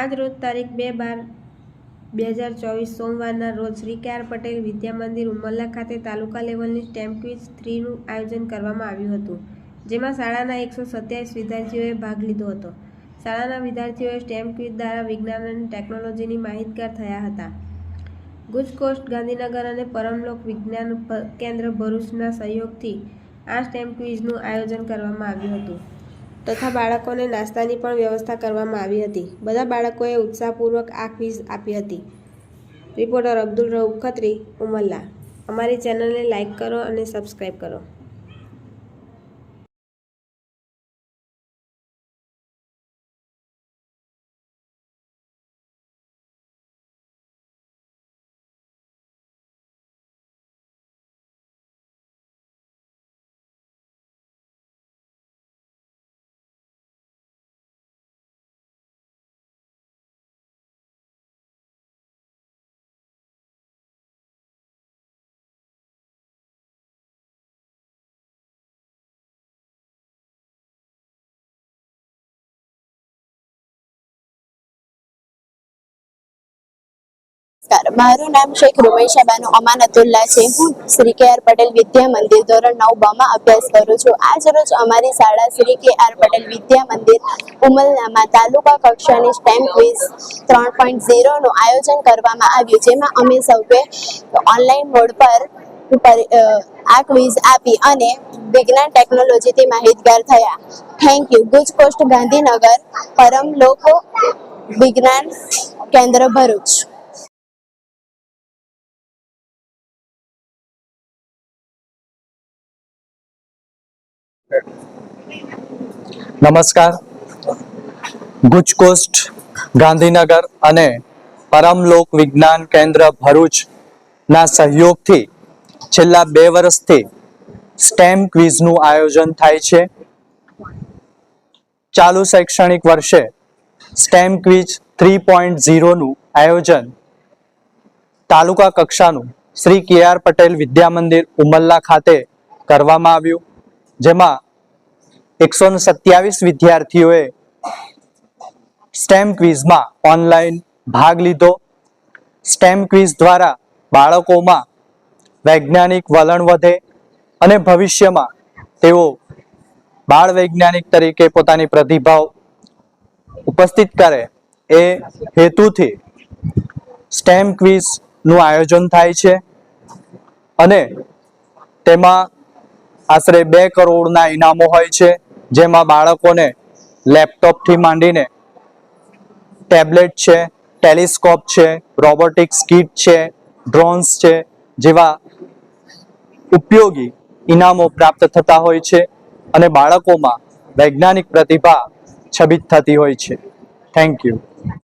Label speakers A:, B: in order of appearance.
A: આજ રોજ તારીખ બે બાર બે હજાર ચોવીસ સોમવારના રોજ શ્રી કે આર પટેલ વિદ્યા મંદિર ઉમરલા ખાતે તાલુકા લેવલની સ્ટેમ્પ ક્વિઝ થ્રીનું આયોજન કરવામાં આવ્યું હતું, જેમાં શાળાના એકસો સત્યાવીસ વિદ્યાર્થીઓએ ભાગ લીધો હતો. શાળાના વિદ્યાર્થીઓએ સ્ટેમ્પ ક્વિઝ દ્વારા વિજ્ઞાન અને ટેકનોલોજીની માહિતગાર થયા હતા. ગુજકોસ્ટ ગાંધીનગર અને પરમલોક વિજ્ઞાન કેન્દ્ર ભરૂચના સહયોગથી આ સ્ટેમ્પ ક્વિઝનું આયોજન કરવામાં આવ્યું હતું. તથા બાળકોને નાસ્તાની પણ વ્યવસ્થા કરવામાં આવી હતી. બધા બાળકોએ ઉત્સાહપૂર્વક આ ક્વિઝ આપી હતી. રિપોર્ટર અબ્દુલ રઉફ ખત્રી, ઉમલ્લા. અમારી ચેનલને લાઇક કરો અને સબસ્ક્રાઈબ કરો.
B: નમસ્કાર. મારું નામ શેખ અમાન અમાનતુલ્લા છે. હું શ્રી કે આર પટેલ વિદ્યા મંદિર ધોરણ નવ બામાં અભ્યાસ કરું છું. આજ રોજ અમારી શાળા શ્રી કે આર પટેલ વિદ્યા મંદિર ઉમલનામાં તાલુકા કક્ષાની સ્ટેમ ક્વિઝ ત્રણ પોઈન્ટ ઝીરોનું આયોજન કરવામાં આવ્યું. જેમાં અમે સૌએ ઓનલાઈન મોડ પર આ ક્વિઝ આપી અને વિજ્ઞાન ટેકનોલોજીથી માહિતગાર થયા. થેન્ક યુ ગુજ પોસ્ટ ગાંધીનગર પરમ લોક વિજ્ઞાન કેન્દ્ર ભરૂચ.
C: નમસ્કાર. ગુજકોસ્ટ ગાંધીનગર અને પરમલોક વિજ્ઞાન કેન્દ્ર ભરૂચના સહયોગથી છેલ્લા બે વર્ષથી સ્ટેમ ક્વિઝનું આયોજન થાય છે. ચાલુ શૈક્ષણિક વર્ષે સ્ટેમ ક્વિઝ થ્રી પોઈન્ટ ઝીરોનું આયોજન તાલુકા કક્ષાનું શ્રી કે આર પટેલ વિદ્યામંદિર ઉમલ્લા ખાતે કરવામાં આવ્યું, જેમાં એકસો સત્યાવીસ વિદ્યાર્થીઓએ સ્ટેમ ક્વિઝમાં ઓનલાઈન ભાગ લીધો. સ્ટેમ ક્વિઝ દ્વારા બાળકોમાં વૈજ્ઞાનિક વલણ વધે અને ભવિષ્યમાં તેઓ બાળ વૈજ્ઞાનિક તરીકે પોતાની પ્રતિભાવ ઉપસ્થિત કરે એ હેતુથી સ્ટેમ ક્વિઝનું આયોજન થાય છે અને તેમાં આશરે બે કરોડના ઇનામો હોય છે. જેમાં બાળકોને લેપટોપથી માંડીને ટેબ્લેટ છે, ટેલિસ્કોપ છે, રોબોટિક્સ કીટ છે, ડ્રોન્સ છે, જેવા ઉપયોગી ઇનામો પ્રાપ્ત થતા હોય છે અને બાળકોમાં વૈજ્ઞાનિક પ્રતિભા છબિત થતી હોય છે. Thank you